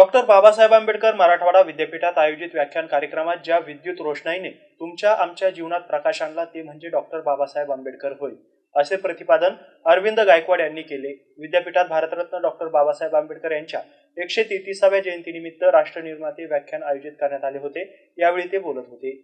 Doctor Babasaheb Ambedkar Marathwada विद्यापीठात आयोजित व्याख्यान कार्यक्रमात ज्या विद्युत रोषणाईने तुमच्या आमच्या जीवनात प्रकाश आणला ते म्हणजे डॉक्टर बाबासाहेब आंबेडकर होय असे प्रतिपादन अरविंद गायकवाड यांनी केले. विद्यापीठात भारतरत्न डॉक्टर बाबासाहेब आंबेडकर यांच्या एकशे तेहतीसाव्या जयंतीनिमित्त राष्ट्रनिर्माते व्याख्यान आयोजित करण्यात आले होते. यावेळी ते बोलत होते.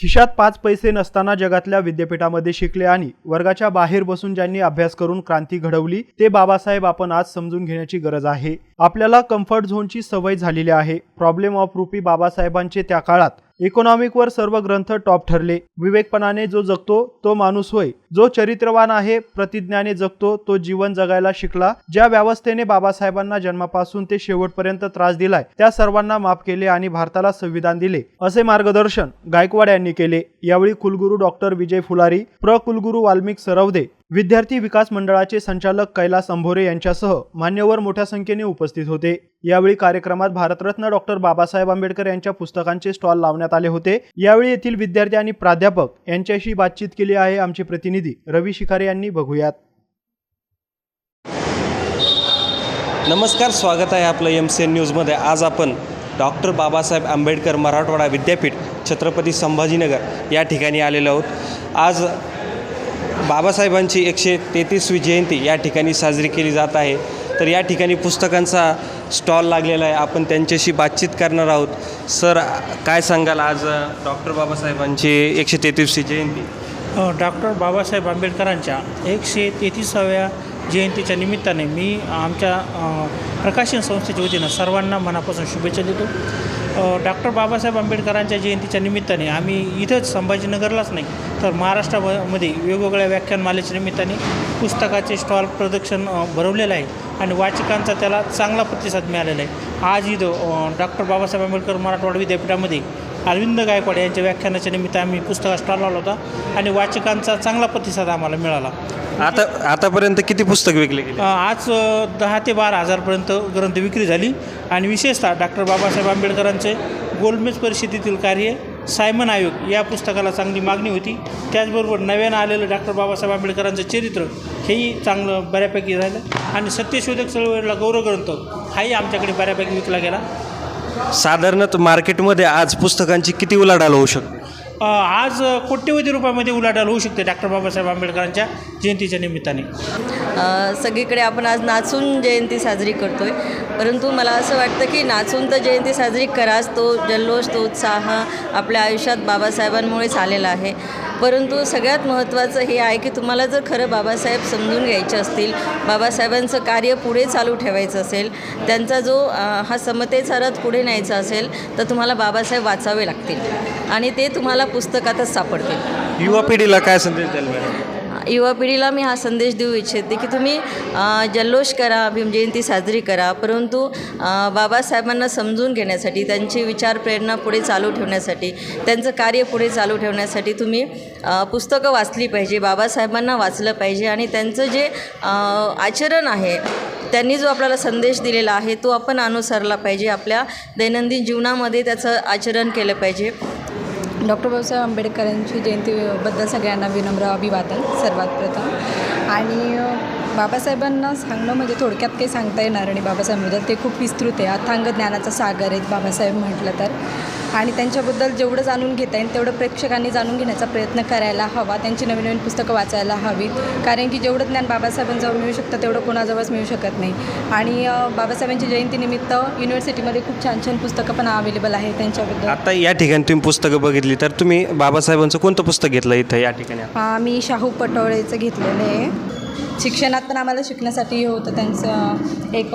खिशात पाच पैसे नसताना जगातल्या विद्यापीठामध्ये शिकले आणि वर्गाच्या बाहेर बसून ज्यांनी अभ्यास करून क्रांती घडवली ते बाबासाहेब आपण आज समजून घेण्याची गरज आहे. आपल्याला कम्फर्ट झोनची सवय झालेली आहे. प्रॉब्लेम ऑफ रुपी बाबासाहेबांचे त्या काळात इकॉनॉमिकवर सर्व ग्रंथ टॉप ठरले. विवेकपणाने जो जगतो तो माणूस होय. जो चरित्रवान आहे प्रतिज्ञाने जगतो तो जीवन जगायला शिकला. ज्या व्यवस्थेने बाबासाहेबांना जन्मापासून ते शेवटपर्यंत त्रास दिलाय त्या सर्वांना माफ केले आणि भारताला संविधान दिले. असे मार्गदर्शन गायकवाड यांनी केले. यावेळी कुलगुरू डॉक्टर विजय फुलारी प्र. कुलगुरू वाल्मिक सरवदे विद्यार्थी विकास मंडळाचे संचालक कैलास अंभोरे यांच्यासह मान्यवर मोठ्या संख्येने उपस्थित होते. यावेळी कार्यक्रमात भारतरत्न डॉक्टर बाबासाहेब आंबेडकर यांच्या पुस्तकांचे स्टॉल लावण्यात आले होते. यावेळी येथील विद्यार्थी आणि प्राध्यापक यांच्याशी बातचीत केली आहे आमचे प्रतिनिधी रवी शिखारे यांनी. बघूयात. नमस्कार स्वागत आहे आपलं एम सी एन न्यूजमध्ये. आज आपण डॉक्टर बाबासाहेब आंबेडकर मराठवाडा विद्यापीठ छत्रपती संभाजीनगर या ठिकाणी आलेलो आहोत. आज बाबासाहेबांची एकशे तेहतीसवी जयंती या ठिकाणी साजरी केली जात आहे. तर या ठिकाणी पुस्तकांचा स्टॉल लागलेला आहे. आपण त्यांच्याशी बातचीत करणार आहोत. सर काय सांगाल आज डॉक्टर बाबासाहेबांची एकशे तेहतीसची जयंती? डॉक्टर बाबासाहेब आंबेडकरांच्या एकशे तेहतीसाव्या जयंतीच्या निमित्ताने मी आमच्या प्रकाशन संस्थेच्या वतीनं सर्वांना मनापासून शुभेच्छा देतो. डॉक्टर बाबासाहेब आंबेडकरांच्या जयंतीच्या निमित्ताने आम्ही इथंच संभाजीनगरलाच नाही तर महाराष्ट्रामध्ये वेगवेगळ्या व्याख्यानमालेच्या निमित्ताने पुस्तकाचे स्टॉल प्रदर्शन भरवलेलं आहे आणि वाचकांचा त्याला चांगला प्रतिसाद मिळालेला आहे. आज इथं डॉक्टर बाबासाहेब आंबेडकर मराठवाडा विद्यापीठामध्ये अरविंद गायकवाड यांच्या व्याख्यानाच्या निमित्त आम्ही पुस्तक स्टॉल लावला होता आणि वाचकांचा चांगला प्रतिसाद आम्हाला मिळाला. आता आतापर्यंत किती पुस्तक विकले गेले? आज दहा ते बारा हजारपर्यंत ग्रंथ विक्री झाली. आणि विशेषतः डॉक्टर बाबासाहेब आंबेडकरांचे गोलमेज परिषदेतील कार्य सायमन आयोग या पुस्तकाला चांगली मागणी होती. त्याचबरोबर नव्यानं आलेलं डॉक्टर बाबासाहेब आंबेडकरांचं चरित्र हेही चांगलं बऱ्यापैकी झालं आणि सत्यशोधक चळवळीला गौरवग्रंथ हाही आमच्याकडे बऱ्यापैकी विकला गेला. साधारणतः मार्केटमध्ये आज पुस्तकांची किती उलाढाल होऊ शकते? आज कोट्यवधी रुपयामध्ये उलाढाल होऊ शकते डॉक्टर बाबासाहेब आंबेडकरांच्या जयंतीच्या निमित्ताने. सगळीकडे आपण आज नाचून जयंती साजरी करतो आहे परंतु मला असं वाटतं की नाचून तर जयंती साजरी कराच तो जल्लोष तो उत्साह आपल्या आयुष्यात बाबासाहेबांमुळेच आलेला आहे. परंतु सगळ्यात महत्त्वाचं हे आहे की तुम्हाला जर खरं बाबासाहेब समजून घ्यायचे असतील बाबासाहेबांचं कार्य पुढे चालू ठेवायचं असेल त्यांचा जो हा समतेचा रथ पुढे न्यायचा असेल तर तुम्हाला बाबासाहेब वाचावे लागतील. आणि ते तुम्हाला पुस्तकातच सापडतील युवा पिढीला काय संदेश द्याल मॅडम? युवा पिढीला मी हा संदेश देऊ इच्छिते की तुम्ही जल्लोष करा भीम जयंती साजरी करा परंतु बाबासाहेबांना समजून घेण्यासाठी त्यांची विचार प्रेरणा पुढे चालू ठेवण्यासाठी त्यांचं कार्य पुढे चालू ठेवण्यासाठी तुम्ही पुस्तकं वाचली पाहिजे बाबासाहेबांना वाचलं पाहिजे आणि त्यांचं जे आचरण आहे त्यांनी जो आपल्याला संदेश दिलेला आहे तो आपण अनुसरला पाहिजे आपल्या दैनंदिन जीवनामध्ये त्याचं आचरण केलं पाहिजे. डॉक्टर बाबासाहेब आंबेडकरांची जयंतीबद्दल सगळ्यांना विनम्र अभिवादन सर्वात प्रथम. आणि बाबासाहेबांना सांगणं म्हणजे थोडक्यात काही सांगता येणार आणि बाबासाहेबांबद्दल ते खूप विस्तृत आहे अथांग ज्ञानाचा सागर आहेत बाबासाहेब म्हटलं तर. आणि त्यांच्याबद्दल जेवढं जाणून घेता येईल तेवढं प्रेक्षकांनी जाणून घेण्याचा प्रयत्न करायला हवा त्यांची नवीन नवीन पुस्तकं वाचायला हवीत. कारण की जेवढं ज्ञान बाबासाहेबांजवळ मिळू शकतं तेवढं कोणाजवळच मिळू शकत नाही. आणि अ, बाबासाहेबांच्या जयंतीनिमित्त युनिव्हर्सिटीमध्ये खूप छान छान पुस्तकं पण अवेलेबल आहे त्यांच्याबद्दल. आता या ठिकाणी तुम्ही पुस्तकं बघितली तर तुम्ही बाबासाहेबांचं कोणतं पुस्तक घेतलं इथं या ठिकाणी? आम्ही शाहू पटोळेचं घेतलेलं आहे. शिक्षणात पण आम्हाला शिकण्यासाठी हे होतं. त्यांचं एक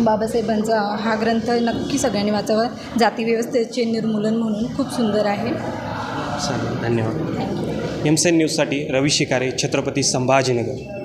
बाबासाहेबांचा हा ग्रंथ नक्की सगळ्यांनी वाचावा. जातीव्यवस्थेचे निर्मूलन म्हणून खूप सुंदर आहे. चालेल धन्यवाद. एम सी न्यूजसाठी रवी शिकारे छत्रपती संभाजीनगर.